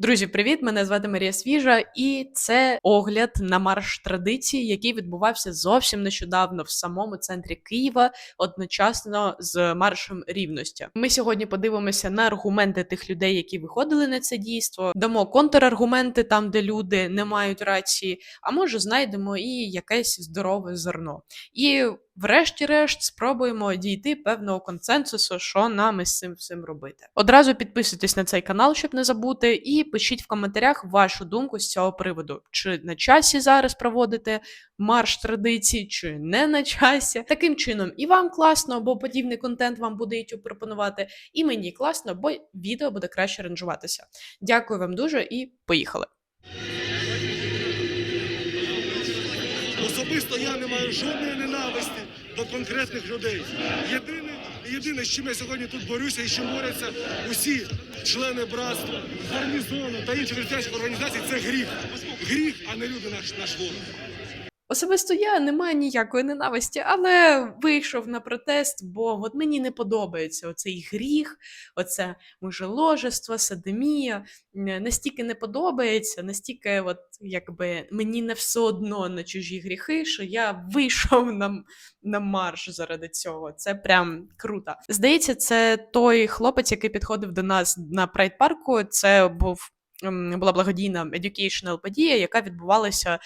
Друзі, привіт! Мене звати Марія Свіжа, і це огляд на марш традиції, який відбувався зовсім нещодавно в самому центрі Києва, одночасно з маршем рівності. Ми сьогодні подивимося на аргументи тих людей, які виходили на це дійство. Дамо контраргументи там, де люди не мають рації. А може знайдемо і якесь здорове зерно. І Врешті-решт, спробуємо дійти певного консенсусу, що нам із цим всім робити. Одразу підписуйтесь на цей канал, щоб не забути, і пишіть в коментарях вашу думку з цього приводу. Чи на часі зараз проводити марш традицій, чи не на часі. Таким чином, і вам класно, бо подібний контент вам буде YouTube пропонувати, і мені класно, бо відео буде краще ранжуватися. Дякую вам дуже і поїхали! Особисто я не маю жодної ненависті до конкретних людей. Єдине, єдине, з чим я сьогодні тут борюся і з чим усі члени братства, гарнізону та інших християнських організацій, це гріх. Гріх, а не люди наш, наш ворог. Особисто я не маю ніякої ненависті, але вийшов на протест, бо от мені не подобається оцей гріх, оце мужеложество, садомія. Настільки не подобається, настільки, от якби мені не все одно на чужі гріхи, що я вийшов на, на марш заради цього. Це прям круто. Здається, це той хлопець, який підходив до нас на прайд парку. Це був. Була благодійна educational подія, яка відбувалася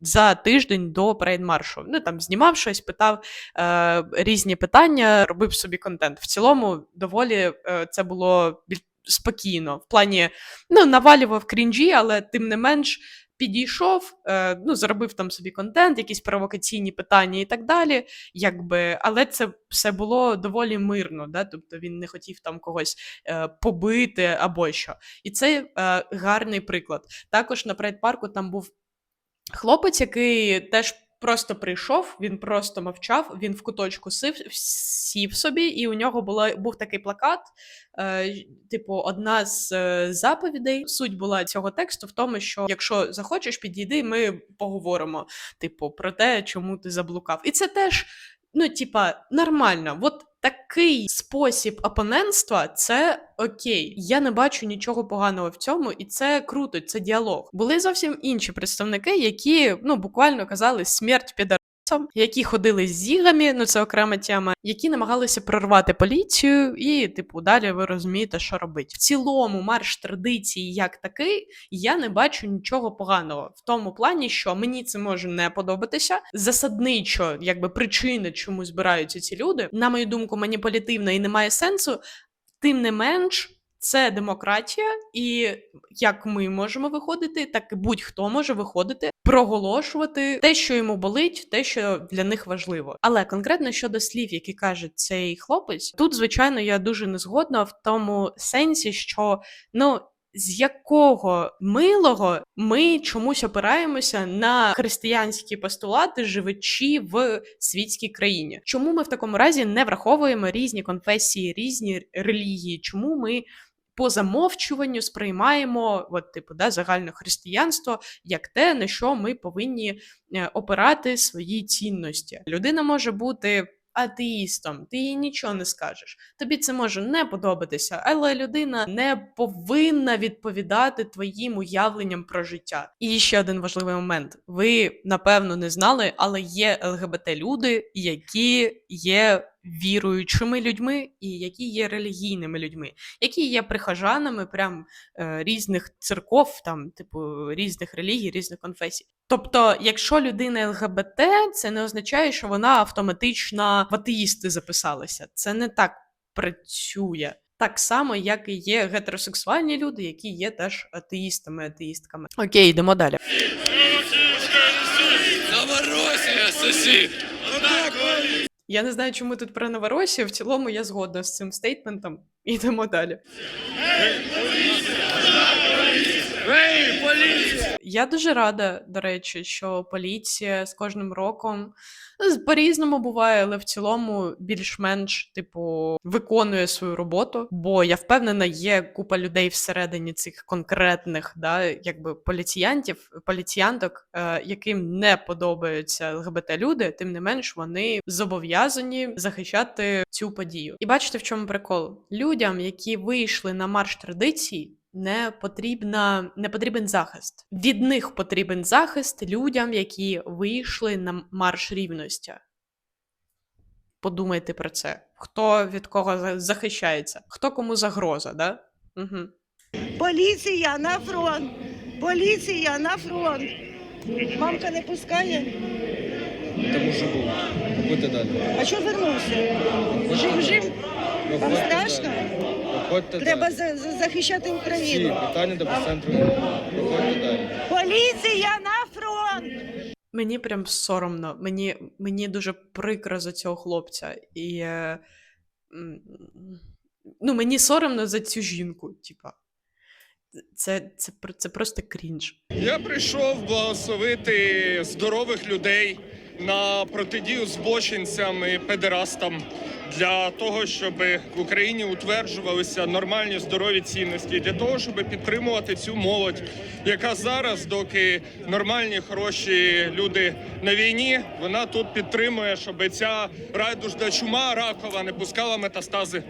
за тиждень до прейд-маршу. Ну там знімав щось, питав е, різні питання, робив собі контент. В цілому, доволі е, це було спокійно. В плані ну, навалював крінжі, але тим не менш. Підійшов, е, ну, зробив там собі контент, якісь провокаційні питання і так далі. Якби, але це все було доволі мирно, да? тобто він не хотів там когось е, побити або що. І це е, гарний приклад. Також на прайд-парку там був хлопець, який теж просто прийшов, він просто мовчав, він в куточку сів, сів собі, і у нього було, був такий плакат, е, типу, одна з е, заповідей. Суть була цього тексту в тому, що якщо захочеш, підійди, ми поговоримо, типу, про те, чому ти заблукав. І це теж, ну, типа, нормально. От такий спосіб опонентства це окей. Я не бачу нічого поганого в цьому, і це круто, це діалог. Були зовсім інші представники, які ну буквально казали смерть підарасам, які ходили з зігами, ну це окрема тема, які намагалися прорвати поліцію, і, типу, далі ви розумієте, що робити. В цілому, марш традиції як такий, я не бачу нічого поганого в тому плані, що мені це може не подобатися. Засадничо, якби причини, чому збираються ці люди, на мою думку, маніпулятивна і немає сенсу. Тим не менш, це демократія, і як ми можемо виходити, так і будь-хто може виходити, проголошувати те, що йому болить, те, що для них важливо. Але конкретно щодо слів, які каже цей хлопець, тут, звичайно, я дуже не згодна в тому сенсі, що ну. З якого милого ми чомусь опираємося на християнські постулати, живучи в світській країні? Чому ми в такому разі не враховуємо різні конфесії, різні релігії? Чому ми по замовчуванню сприймаємо от, типу, да, загальне християнство як те, на що ми повинні е, опирати свої цінності? Людина може бути. Атеїстом, ти їй нічого не скажеш. Тобі це може не подобатися, але людина не повинна відповідати твоїм уявленням про життя. І ще один важливий момент: ви напевно не знали, але є ЛГБТ люди, які є віруючими людьми і які є релігійними людьми, які є прихожанами прям е, різних церков, там, типу, різних релігій, різних конфесій. Тобто, якщо людина ЛГБТ, це не означає, що вона автоматично в атеїсти записалася. Це не так працює. Так само, як і є гетеросексуальні люди, які є теж атеїстами, атеїстками. Окей, йдемо далі. Новоросія, сосі! Я не знаю, чому тут про Новоросію. В цілому я згодна з цим стейтментом. Ідемо далі. Ей, поліція! Я дуже рада, до речі, що поліція з кожним роком ну, по-різному буває, але в цілому більш-менш, типу, виконує свою роботу. Бо я впевнена, є купа людей всередині цих конкретних, да, якби поліціянтів, поліціянток, е, яким не подобаються ЛГБТ люди, тим не менш вони зобов'язані захищати цю подію. І бачите, в чому прикол? Людям, які вийшли на марш традицій, не потрібна, не потрібен захист. Від них потрібен захист людям, які вийшли на марш рівності. Подумайте про це. Хто від кого захищається, хто кому загроза, да? Угу. Поліція на фронт! Поліція на фронт! Мамка не пускає. Тому що був. Будьте далі. А що вернувся? Жив, жив. Вам страшно? Далі. Виходьте Треба далі. за- за- захищати Всі Україну. питання до центру. Виходьте далі. Поліція на фронт! Мені прям соромно. Мені, мені дуже прикро за цього хлопця. І е, м, ну, мені соромно за цю жінку. Типа. Це, це, пр- це просто крінж. Я прийшов благословити здорових людей на протидію збочинцям і педерастам для того, щоб в Україні утверджувалися нормальні здорові цінності, для того, щоб підтримувати цю молодь, яка зараз, доки нормальні хороші люди на війні, вона тут підтримує, щоб ця райдужна чума ракова не пускала метастази.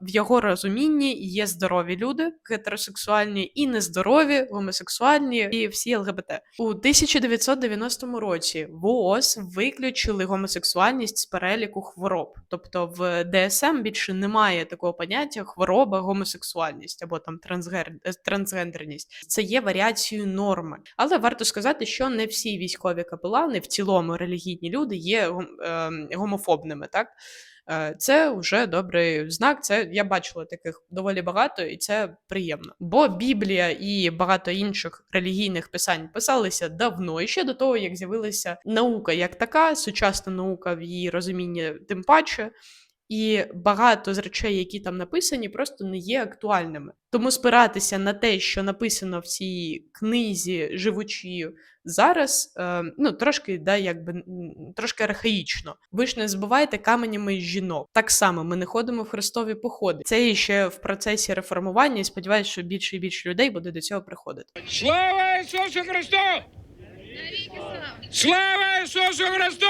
В його розумінні є здорові люди, гетеросексуальні і нездорові, гомосексуальні і всі ЛГБТ. У 1990 році в ООС виключили гомосексуальність з переліку хвороб. Тобто в ДСМ більше немає такого поняття хвороба, гомосексуальність або там трансгер... е, трансгендерність. Це є варіацією норми. Але варто сказати, що не всі військові капелани, в цілому релігійні люди, є ем, гомофобними, так? Е, Це вже добрий знак. Це я бачила таких доволі багато, і це приємно. Бо Біблія і багато інших релігійних писань писалися давно, і ще до того, як з'явилася наука як така, сучасна наука в її розумінні, тим паче. І багато з речей, які там написані, просто не є актуальними. Тому спиратися на те, що написано в цій книзі, живучи зараз, е, ну трошки да, якби трошки архаїчно. Ви ж не збивайте каменями жінок. Так само ми не ходимо в хрестові походи. Це ще в процесі реформування, і сподіваюся, що більше і більше людей буде до цього приходити. Слава Ісусу Христу! Слава Ісусу Христу!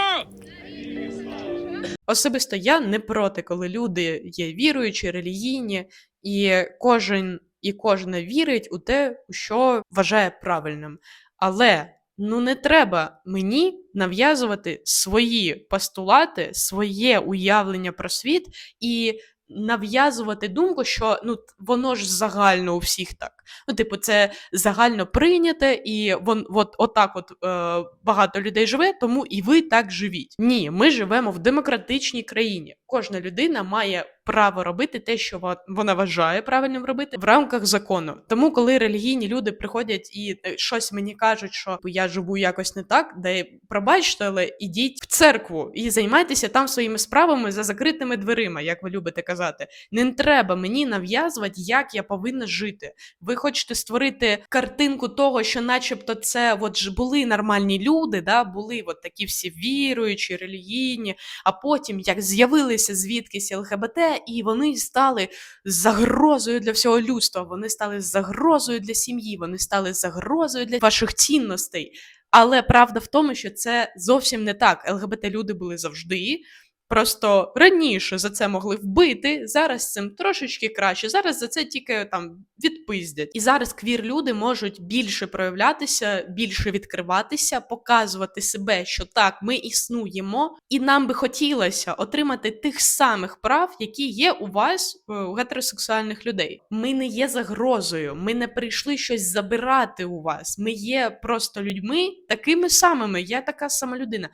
Особисто я не проти, коли люди є віруючі, релігійні, і кожен і кожна вірить у те, що вважає правильним. Але ну не треба мені нав'язувати свої постулати, своє уявлення про світ і нав'язувати думку, що ну воно ж загально у всіх так. Ну, типу, це загально прийняте, і вон, от, отак от е, багато людей живе, тому і ви так живіть. Ні, ми живемо в демократичній країні. Кожна людина має право робити те, що вона вважає правильним робити в рамках закону. Тому, коли релігійні люди приходять і е, щось мені кажуть, що я живу якось не так, де пробачте, але ідіть в церкву і займайтеся там своїми справами за закритими дверима, як ви любите казати. Не треба мені нав'язувати, як я повинна жити. Ви хочете створити картинку того, що, начебто, це от ж були нормальні люди, да, були от такі всі віруючі, релігійні, а потім як з'явилися звідкись ЛГБТ, і вони стали загрозою для всього людства. Вони стали загрозою для сім'ї, вони стали загрозою для ваших цінностей. Але правда в тому, що це зовсім не так. ЛГБТ люди були завжди. Просто раніше за це могли вбити, зараз цим трошечки краще. Зараз за це тільки там відпиздять. І зараз квір люди можуть більше проявлятися, більше відкриватися, показувати себе, що так, ми існуємо, і нам би хотілося отримати тих самих прав, які є у вас, е, у гетеросексуальних людей. Ми не є загрозою, ми не прийшли щось забирати у вас. Ми є просто людьми такими самими. Я така сама людина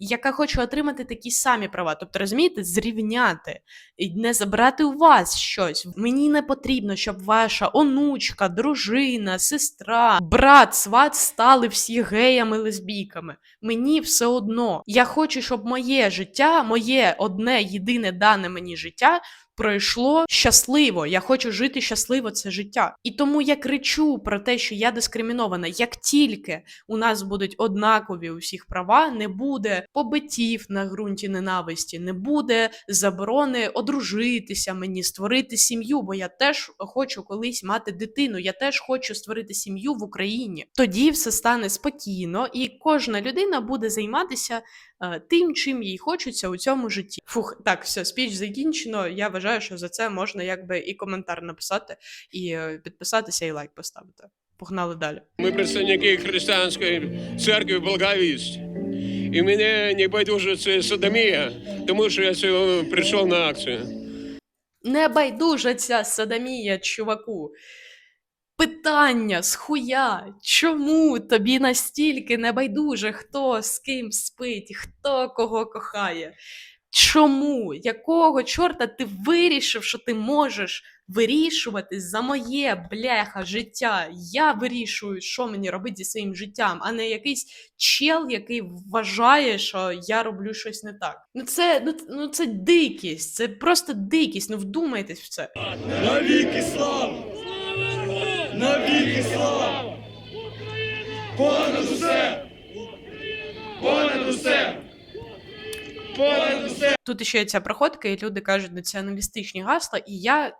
яка хоче отримати такі самі права. Тобто, розумієте, зрівняти і не забрати у вас щось. Мені не потрібно, щоб ваша онучка, дружина, сестра, брат, сват стали всі геями, лесбійками. Мені все одно. Я хочу, щоб моє життя, моє одне єдине дане мені життя. Пройшло щасливо, я хочу жити щасливо це життя. І тому я кричу про те, що я дискримінована. Як тільки у нас будуть однакові у всіх права, не буде побиттів на ґрунті ненависті, не буде заборони одружитися мені, створити сім'ю, бо я теж хочу колись мати дитину. Я теж хочу створити сім'ю в Україні. Тоді все стане спокійно, і кожна людина буде займатися тим, чим їй хочеться у цьому житті. Фух, так, все, спіч закінчено. Я вважаю, що за це можна якби і коментар написати, і е, підписатися, і лайк поставити. Погнали далі. Ми представники християнської церкви Благовість. І мене не байдуже це садомія, тому що я сьогодні прийшов на акцію. Не байдужа ця садомія, чуваку. Питання з хуя, чому тобі настільки не байдуже, хто з ким спить, хто кого кохає? Чому? Якого чорта ти вирішив, що ти можеш вирішувати за моє бляха життя? Я вирішую, що мені робити зі своїм життям, а не якийсь чел, який вважає, що я роблю щось не так. Ну це, ну, ну це дикість, це просто дикість. Ну вдумайтесь в це. Навіки слава! Навіки слава! Понад усе! Понад усе! Понад усе! Тут ще ця проходка, і люди кажуть націоналістичні гасла, і я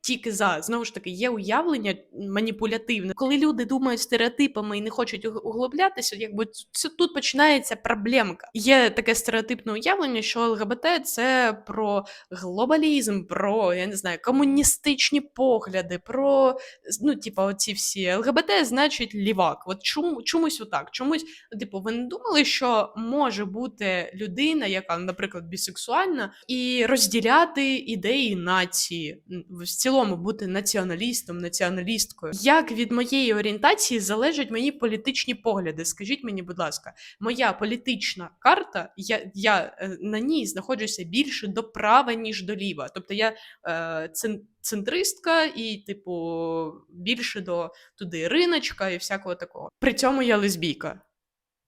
тільки за. Знову ж таки, є уявлення маніпулятивне. Коли люди думають стереотипами і не хочуть уг- углублятися, якби це тут починається проблемка. Є таке стереотипне уявлення, що ЛГБТ це про глобалізм, про я не знаю, комуністичні погляди, про ну, типа, оці всі ЛГБТ значить лівак. От чому чомусь отак, чомусь, типу, ви не думали, що може бути людина, яка, наприклад, бісексуальна, і розділяти ідеї нації, в цілому бути націоналістом, націоналісткою. Як від моєї орієнтації залежать мої політичні погляди? Скажіть мені, будь ласка, моя політична карта, я, я е, на ній знаходжуся більше до права, ніж до ліва. Тобто я е, центристка і, типу, більше до туди риночка і всякого такого. При цьому я лесбійка.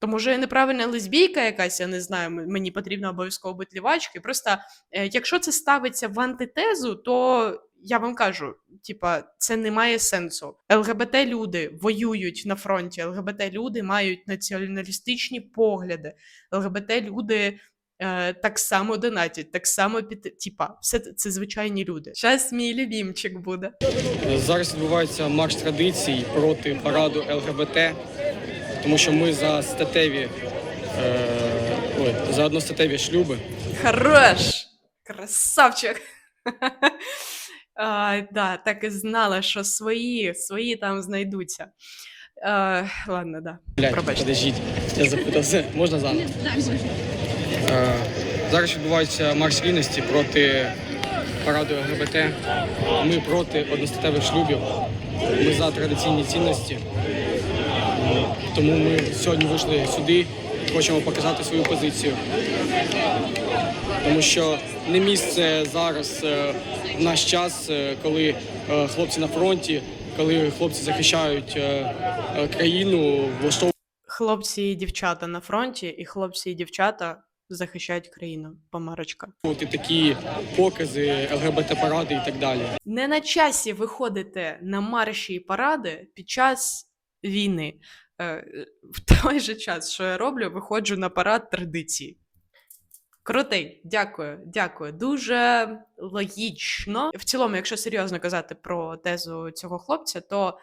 То може я неправильна лесбійка якась, я не знаю, мені потрібно обов'язково бути лівачкою. Просто е, якщо це ставиться в антитезу, то я вам кажу, типа, це не має сенсу. ЛГБТ люди воюють на фронті, ЛГБТ люди мають націоналістичні погляди, ЛГБТ люди. е, Так само донатять, так само під типа, все це, це звичайні люди. Зараз мій любімчик буде. Зараз відбувається марш традицій проти параду ЛГБТ, тому що ми за статеві, е, ой, за одностатеві шлюби. Хорош! Красавчик! а, да, так і знала, що свої, свої там знайдуться. А, ладно, да. Блядь, Пробачте. подождіть, я запутався. Можна заново? Е, зараз відбувається марш рівності проти параду ЛГБТ. Ми проти одностатевих шлюбів. Ми за традиційні цінності. Тому ми сьогодні вийшли сюди хочемо показати свою позицію. Тому що не місце зараз е, в наш час, е, коли е, хлопці на фронті, коли хлопці захищають країну, влаштовують. Хлопці і дівчата на фронті, і хлопці і дівчата захищають країну. Помарочка. такі покази, ЛГБТ-паради і так далі. Не на часі виходити на марші і паради під час війни. В той же час, що я роблю, виходжу на парад традицій. Крутий, дякую, дякую. Дуже логічно. В цілому, якщо серйозно казати про тезу цього хлопця, то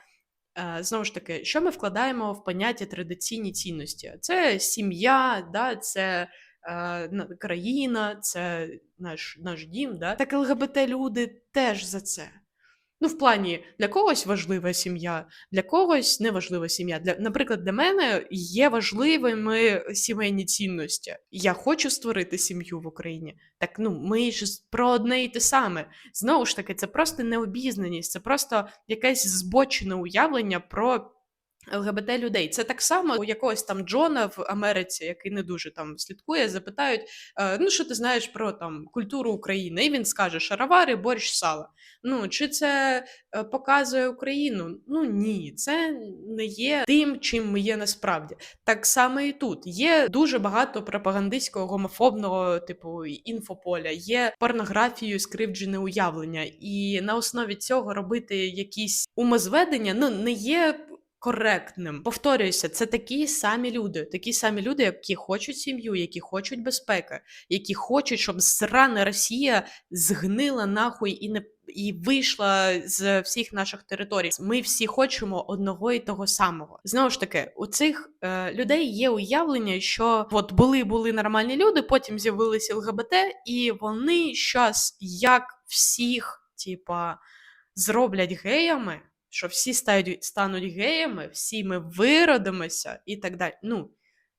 е, знову ж таки, що ми вкладаємо в поняття традиційні цінності? Це сім'я, да, це е, країна, це наш, наш дім. Да? Так ЛГБТ люди теж за це. Ну, в плані, для когось важлива сім'я, для когось не важлива сім'я. Для, наприклад, для мене є важливими сімейні цінності. Я хочу створити сім'ю в Україні. Так ну ми ж про одне і те саме. Знову ж таки, це просто необізнаність, це просто якесь збочене уявлення про. ЛГБТ людей. Це так само у якогось там Джона в Америці, який не дуже там слідкує, запитають: е, ну що ти знаєш про там культуру України? І він скаже: шаровари, борщ, сало. Ну чи це е, показує Україну? Ну ні, це не є тим, чим ми є насправді. Так само і тут є дуже багато пропагандистського гомофобного типу інфополя, є порнографією скривджене уявлення, і на основі цього робити якісь умозведення ну не є. Коректним повторююся, це такі самі люди, такі самі люди, які хочуть сім'ю, які хочуть безпеки, які хочуть, щоб зрана Росія згнила нахуй і не і вийшла з всіх наших територій. Ми всі хочемо одного і того самого. Знову ж таки, у цих е, людей є уявлення, що от були були нормальні люди, потім з'явилися ЛГБТ, і вони щас як всіх, типа, зроблять геями, що всі стають, стануть геями, всі ми виродимося і так далі. Ну,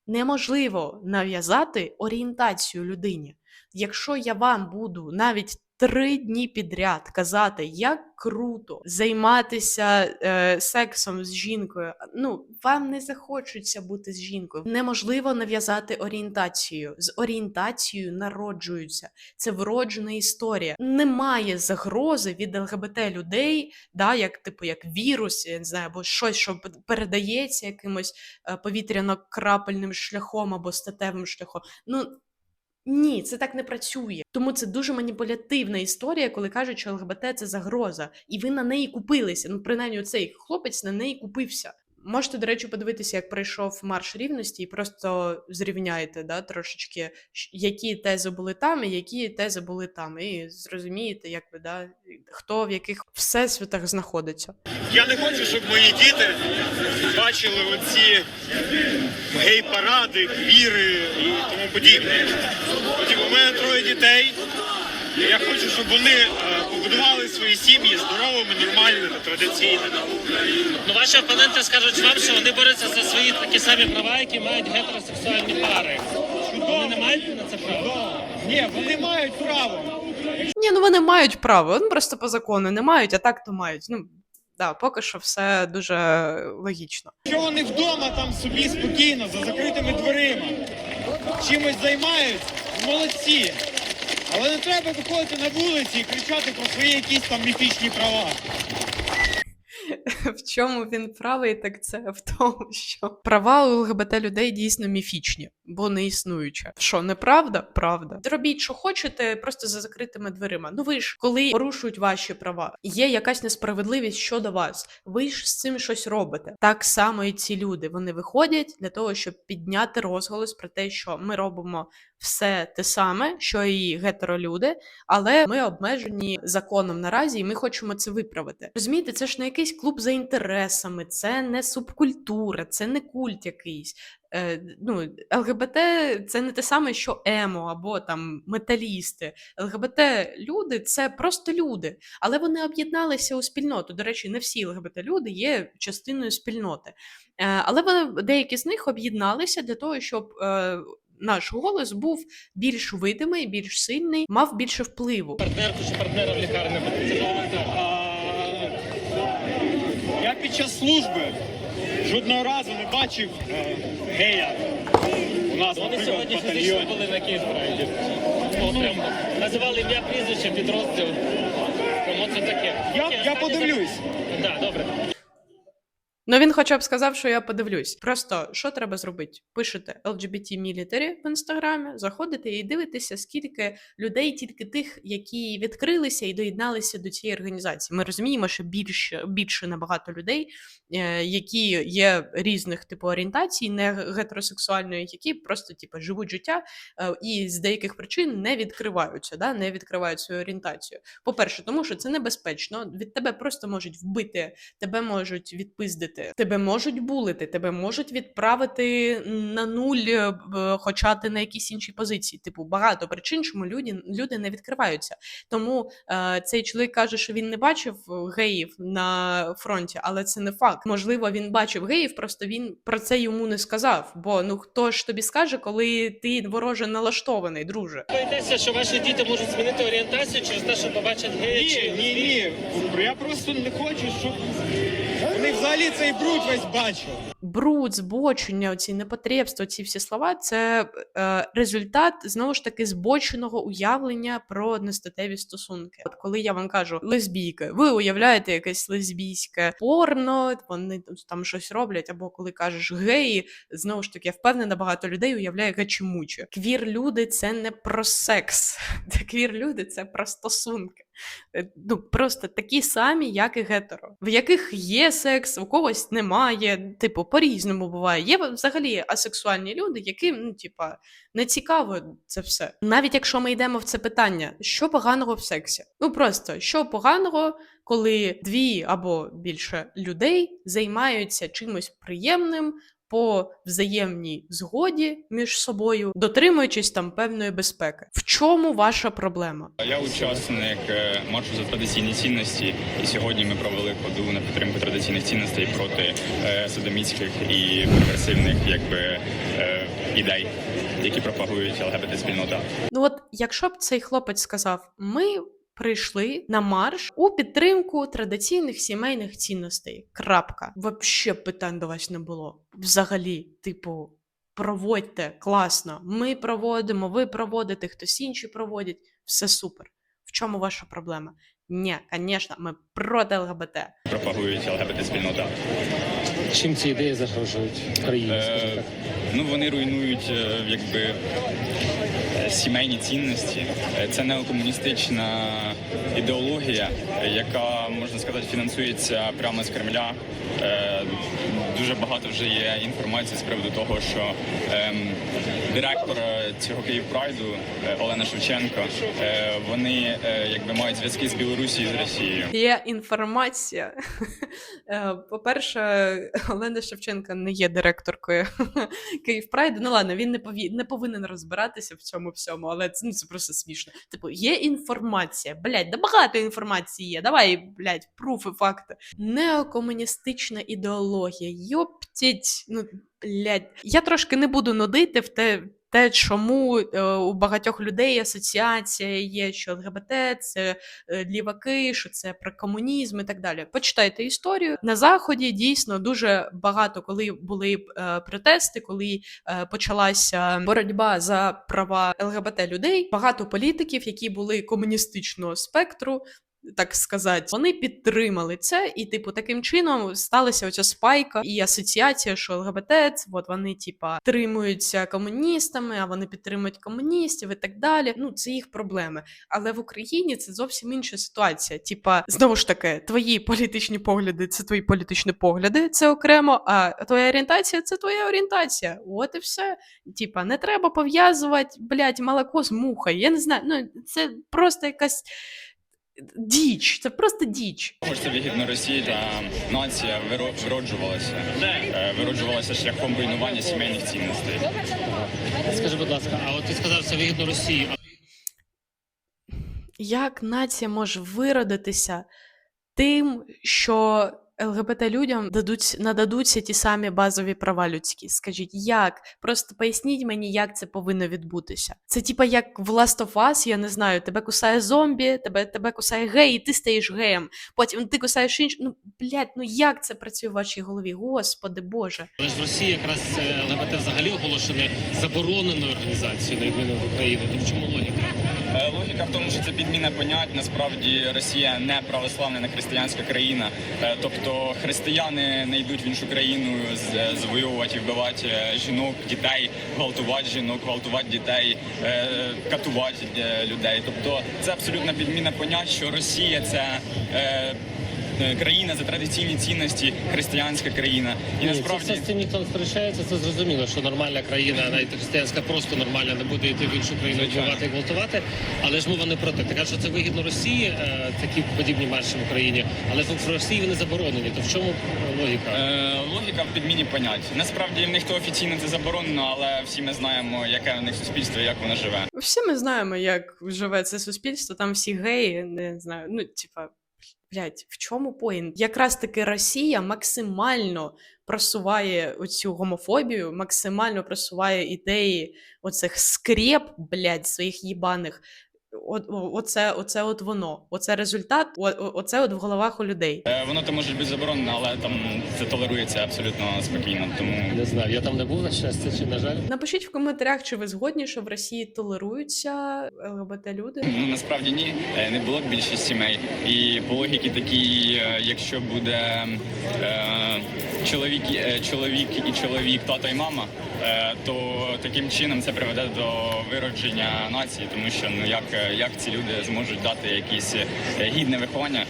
неможливо нав'язати орієнтацію людині. Якщо я вам буду навіть три дні підряд казати, як круто займатися е, сексом з жінкою, ну вам не захочеться бути з жінкою. Неможливо нав'язати орієнтацію. З орієнтацією народжуються. Це вроджена історія. Немає загрози від ЛГБТ людей, да, як типу як вірус, я не знаю, або щось, що передається якимось е, повітряно-крапельним шляхом або статевим шляхом. Ну ні, це так не працює. Тому це дуже маніпулятивна історія, коли кажуть, що ЛГБТ це загроза, і ви на неї купилися. Ну, принаймні, цей хлопець на неї купився. Можете, до речі, подивитися, як пройшов марш рівності, і просто зрівняєте да, трошечки, які тези були там, і які тези були там. І зрозумієте, як ви да, хто в яких всесвітах знаходиться. Я не хочу, щоб мої діти бачили оці гей-паради, квіри і тому подібне. Потім у мене троє дітей. Я хочу, щоб вони побудували свої сім'ї здоровими, нормальними, традиційними. Ну, ваші опоненти скажуть вам, що вони борються за свої такі самі права, які мають гетеросексуальні пари. Вони не мають на це права? Ні, вони мають право. Ні, ну вони мають право, вони просто по закону не мають, а так то мають. Ну, да, поки що все дуже логічно. Що вони вдома там собі спокійно, за закритими дверима, чимось займаються, молодці. Але не треба виходити на вулиці і кричати про свої якісь там міфічні права. В чому він правий, так це в тому, що права у ЛГБТ людей дійсно міфічні, бо не існуючі. Що, неправда? Правда. Робіть, що хочете, просто за закритими дверима. Ну ви ж, коли порушують ваші права, є якась несправедливість щодо вас. Ви ж з цим щось робите. Так само і ці люди вони виходять для того, щоб підняти розголос про те, що ми робимо все те саме, що і гетеролюди, але ми обмежені законом наразі, і ми хочемо це виправити. Розумієте, це ж не якийсь клуб за інтересами, це не субкультура, це не культ якийсь. Е, ну, ЛГБТ це не те саме, що емо або там металісти. ЛГБТ люди це просто люди, але вони об'єдналися у спільноту. До речі, не всі ЛГБТ люди є частиною спільноти. Е, але вони деякі з них об'єдналися для того, щоб. Е, наш голос був більш видимий, більш сильний, мав більше впливу. Партнерку чи партнера в лікарні. Я під час служби жодного разу не бачив е, гея. У нас Вони сьогодні фізично були на Київпрайді. Ну, називали ім'я прізвище підрозділ. Тому це таке. Я, подивлюсь. Да, добре. Ну він хоча б сказав, що я подивлюсь. Просто що треба зробити? Пишете LGBT Military в інстаграмі, заходите і дивитеся, скільки людей, тільки тих, які відкрилися і доєдналися до цієї організації. Ми розуміємо, що більше більше набагато людей, е, які є різних типу орієнтацій, не гетеросексуальної, які просто типу, живуть життя е, і з деяких причин не відкриваються, да, не відкривають свою орієнтацію. По-перше, тому що це небезпечно. Від тебе просто можуть вбити, тебе можуть відпиздити, тебе можуть булити, тебе можуть відправити на нуль, е, хоча ти на якійсь іншій позиції. Типу, багато причин, чому люди, люди не відкриваються. Тому е, цей чоловік каже, що він не бачив геїв на фронті, але це не факт. Можливо, він бачив геїв, просто він про це йому не сказав. Бо ну хто ж тобі скаже, коли ти вороже налаштований, друже? Боїтеся, що ваші діти можуть змінити орієнтацію через те, що побачать гея чи Ні, ні, ні. Я просто не хочу, щоб взагалі цей бруд весь бачили. бруд, збочення, оці непотребства, ці всі слова це е, результат знову ж таки збоченого уявлення про одностатеві стосунки. От коли я вам кажу лесбійка, ви уявляєте якесь лесбійське порно, вони там- там щось роблять, або коли кажеш геї, знову ж таки, я впевнена, багато людей уявляє гачимуче. Квір люди це не про секс. Квір люди це про стосунки. Е, Ну, просто такі самі, як і гетеро, в яких є секс, у когось немає. Типу, по-різному буває. Є взагалі асексуальні люди, яким, ну, типа, не цікаво це все. Навіть якщо ми йдемо в це питання, що поганого в сексі? Ну просто що поганого, коли дві або більше людей займаються чимось приємним. По взаємній згоді між собою, дотримуючись там певної безпеки. В чому ваша проблема? Я учасник е, маршу за традиційні цінності, і сьогодні ми провели ходу на підтримку традиційних цінностей проти е, садомітських і прогресивних якби е, ідей, які пропагують ЛГБТ-спільнота. Ну от якщо б цей хлопець сказав, ми прийшли на марш у підтримку традиційних сімейних цінностей. Крапка. Вообще питань до вас не було. Взагалі, типу, проводьте класно. Ми проводимо, ви проводите, хтось інші проводять. Все супер. В чому ваша проблема? Ні, звісно, ми проти ЛГБТ. Пропагують ЛГБТ-спільнота. Чим ці ідеї загрожують країні, Е, ну вони руйнують е, якби сімейні цінності. Е, Це неокомуністична ідеологія, яка можна сказати фінансується прямо з Кремля. Е, Дуже багато вже є інформації з приводу того, що ем, директор е, цього Київ Прайду е, Олена Шевченко, вони якби мають зв'язки з Білорусією і з Росією. Є інформація. По-перше, Олена Шевченка не є директоркою Київ Прайду. Ну ладно, він не повинен розбиратися в цьому але це, ну, це просто смішно. Типу, є інформація. Блядь, да багато інформації є. Давай, блядь, пруфи, факти. Неокомуністична ідеологія. Йоптіть, ну, блядь. Я трошки не буду нудити в те. Те, чому е, у багатьох людей асоціація є, що ЛГБТ це е, ліваки, що це про комунізм і так далі. Почитайте історію. На заході дійсно дуже багато, коли були е, протести, коли почалася боротьба за права ЛГБТ людей. Багато політиків, які були комуністичного спектру. Так сказати, вони підтримали це, і, типу, таким чином сталася оця спайка і асоціація, що ЛГБТ, от вони, типа, тримуються комуністами, а вони підтримують комуністів і так далі. Ну, це їх проблеми. Але в Україні це зовсім інша ситуація. Типа, знову ж таки, твої політичні погляди це твої політичні погляди, це окремо, а твоя орієнтація це твоя орієнтація. От і все. Типа, не треба пов'язувати, блядь, молоко з мухою. Я не знаю. Ну, це просто якась діч. Це просто діч. Це вигідно Росії та нація вироджувалася, е, вироджувалася шляхом руйнування сімейних цінностей. Скажи, будь ласка, а от ти сказав, це вигідно Росії. Як нація може виродитися тим, що ЛГБТ людям дадуть, нададуться ті самі базові права людські? Скажіть, як? Просто поясніть мені, як це повинно відбутися. Це типа як в Last of Us, я не знаю, тебе кусає зомбі, тебе, тебе кусає гей, і ти стаєш геєм. Потім ти кусаєш іншу. Ну, блядь, ну як це працює в вашій голові? Господи Боже. В Росії якраз ЛГБТ взагалі оголошене забороненою організацією, на відміну від України. То в чому логіка? Е, Логіка в тому, що це підміна понять. Насправді Росія не православна, не християнська країна. Е, Тобто християни не йдуть в іншу країну завоювати вбивати е, жінок, дітей, гвалтувати жінок, гвалтувати дітей, катувати людей. Тобто це абсолютна підміна понять, що Росія це. Е, Країна за традиційні цінності, християнська країна, і Ні, це все з цим ніхто не сперечається. Це зрозуміло, що нормальна країна, навіть християнська, просто нормальна, не буде йти в іншу країну вбивати і гвалтувати. Але ж мова не про те. Кажеш, що це вигідно Росії, е, такі подібні марші в Україні, але в Росії вони заборонені. То в чому е, логіка? Е, логіка в підміні понять. Насправді в них то офіційно це заборонено, але всі ми знаємо, яке в них суспільство і як воно живе. Всі ми знаємо, як живе це суспільство, там всі геї, не знаю, ну, типа, блядь, в чому поінт? Якраз таки Росія максимально просуває оцю гомофобію, максимально просуває ідеї оцих скреп, блядь, своїх їбаних. От, оце, оце от воно. Оце результат, оце от в головах у людей. Е, воно то може бути заборонено, але там це толерується абсолютно спокійно. Тому Не знаю, я там не був на щастя чи на жаль. Напишіть в коментарях, чи ви згодні, що в Росії толеруються ЛГБТ люди. ну насправді ні, Е, не було б більшість сімей. І по логіки такій, е, якщо буде е, чоловік, е, чоловік і чоловік, тато і мама, то таким чином це приведе до виродження нації, тому що ну як, е, як ці люди зможуть дати якесь е, гідне виховання.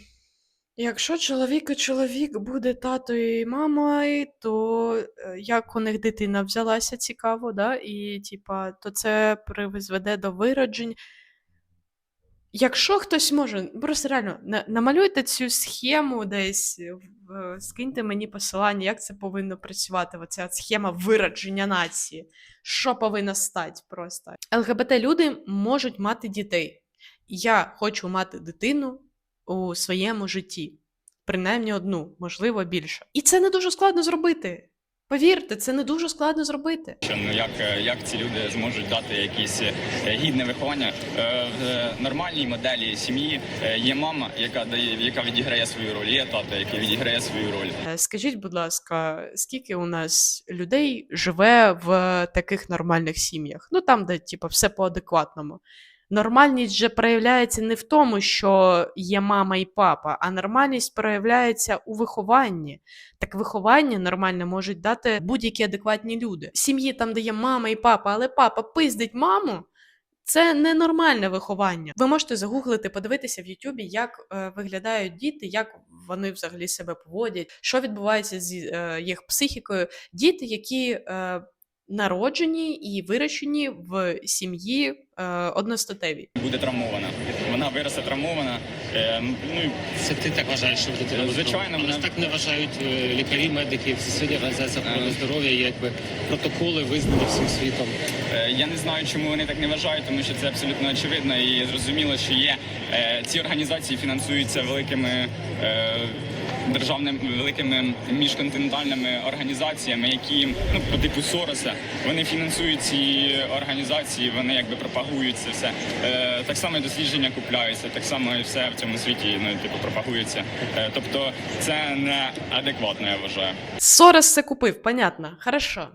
Якщо чоловік і чоловік буде тато і мамою, то е, як у них дитина взялася цікаво, да? І типа, то це призведе до вироджень. Якщо хтось може, просто реально на- намалюйте цю схему десь, скиньте мені посилання, як це повинно працювати, оця схема виродження нації. Що повинно стати просто? ЛГБТ-люди можуть мати дітей. Я хочу мати дитину у своєму житті. Принаймні одну, можливо, більше. І це не дуже складно зробити. Повірте, це не дуже складно зробити. Ну як, е, як ці люди зможуть дати якесь е, гідне виховання в е, нормальній моделі сім'ї є мама, яка дає, яка відіграє свою роль, є тато, який відіграє свою роль. Скажіть, будь ласка, скільки у нас людей живе в таких нормальних сім'ях? Ну там, де типу, все по-адекватному. Нормальність же проявляється не в тому, що є мама і папа, а нормальність проявляється у вихованні. Так виховання нормальне можуть дати будь-які адекватні люди. Сім'ї там, де є мама і папа, але папа пиздить маму. Це ненормальне виховання. Ви можете загуглити, подивитися в Ютубі, як е, виглядають діти, як вони взагалі себе поводять, що відбувається з е, їх психікою. Діти, які е, народжені і вирощені в сім'ї е, одностатевій. Буде травмована. Вона виросте травмована. Е, ну Це ти так вважаєш, що дитина буде Звичайно, здорова. Але так не вважають е, лікарі, медики, Всесвітня організація охорони здоров'я, якби протоколи визнані всім світом. Е, Я не знаю, чому вони так не вважають, тому що це абсолютно очевидно і зрозуміло, що є е, ці організації фінансуються великими е, державними великими міжконтинентальними організаціями, які ну по типу Сороса. Вони фінансують ці організації, вони якби пропагують це все. Е, так само і дослідження купляються, так само і все в цьому світі ну типу пропагується. Е, тобто це не адекватно, я вважаю. Сорос це купив, понятно. Хорошо.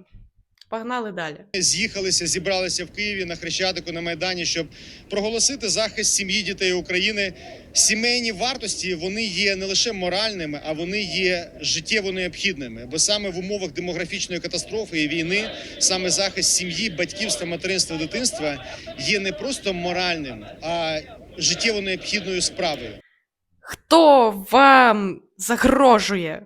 Погнали далі. з'їхалися, зібралися в Києві на Хрещатику на Майдані, щоб проголосити захист сім'ї дітей України. Сімейні вартості вони є не лише моральними, а вони є життєво необхідними. Бо саме в умовах демографічної катастрофи і війни саме захист сім'ї, батьківства, материнства, дитинства є не просто моральним, а життєво необхідною справою. Хто вам загрожує?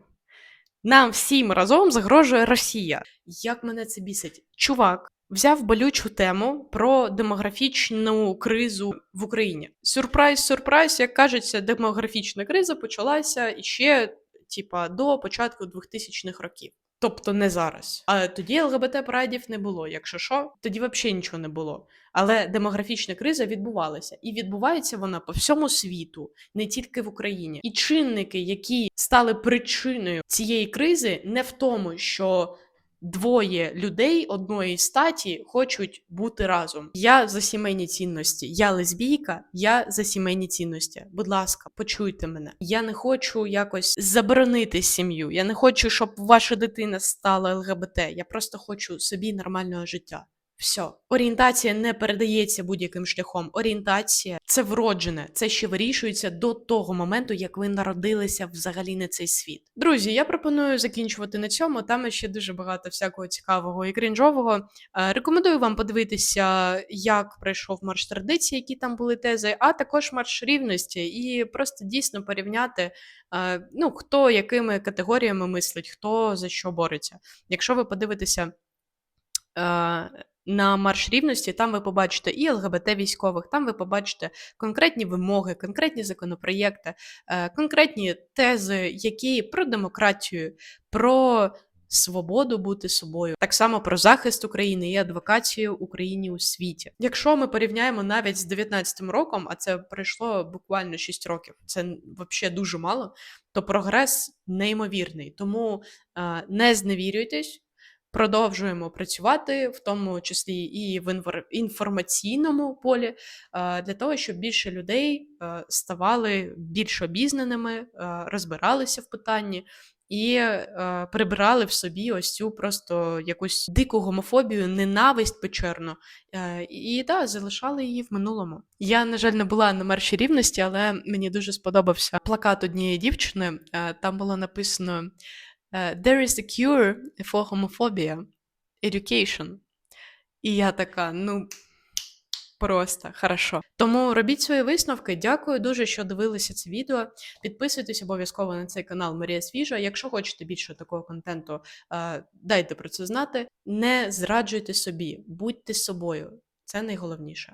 Нам всім разом загрожує Росія. Як мене це бісить? Чувак взяв болючу тему про демографічну кризу в Україні. Сюрприз, сюрприз, як кажеться, демографічна криза почалася ще, типа, до початку 2000-х років. Тобто не зараз. А тоді ЛГБТ парадів не було. Якщо що, тоді взагалі нічого не було. Але демографічна криза відбувалася, і відбувається вона по всьому світу, не тільки в Україні. І чинники, які стали причиною цієї кризи, не в тому, що двоє людей одної статі хочуть бути разом. Я за сімейні цінності, я лесбійка, я за сімейні цінності. Будь ласка, почуйте мене. Я не хочу якось заборонити сім'ю. Я не хочу, щоб ваша дитина стала ЛГБТ. Я просто хочу собі нормального життя. Все, орієнтація не передається будь-яким шляхом. Орієнтація це вроджене, це ще вирішується до того моменту, як ви народилися взагалі на цей світ. Друзі, я пропоную закінчувати на цьому. Там ще дуже багато всякого цікавого і крінжового. Е, Рекомендую вам подивитися, як пройшов марш традиції, які там були тези, а також марш рівності, і просто дійсно порівняти, е, ну хто якими категоріями мислить, хто за що бореться. Якщо ви подивитеся. На марш рівності, там ви побачите і ЛГБТ військових, там ви побачите конкретні вимоги, конкретні законопроєкти, е, конкретні тези, які про демократію, про свободу бути собою, так само про захист України і адвокацію Україні у світі. Якщо ми порівняємо навіть з 19-м роком, а це пройшло буквально 6 років, це взагалі дуже мало, то прогрес неймовірний. Тому е, не зневірюйтесь. Продовжуємо працювати, в тому числі і в інформаційному полі, е, для того, щоб більше людей е, ставали більш обізнаними, е, розбиралися в питанні і е, прибирали в собі ось цю просто якусь дику гомофобію, ненависть печерну, е, і да, залишали її в минулому. Я, на жаль, не була на марші рівності, але мені дуже сподобався плакат однієї дівчини. Е, Там було написано. Е, There is a cure for homophobia. education. І я така, ну. Просто хорошо. Тому робіть свої висновки. Дякую дуже, що дивилися це відео. Підписуйтесь обов'язково на цей канал Марія Свіжа. Якщо хочете більше такого контенту, е, дайте про це знати. Не зраджуйте собі, будьте собою. Це найголовніше.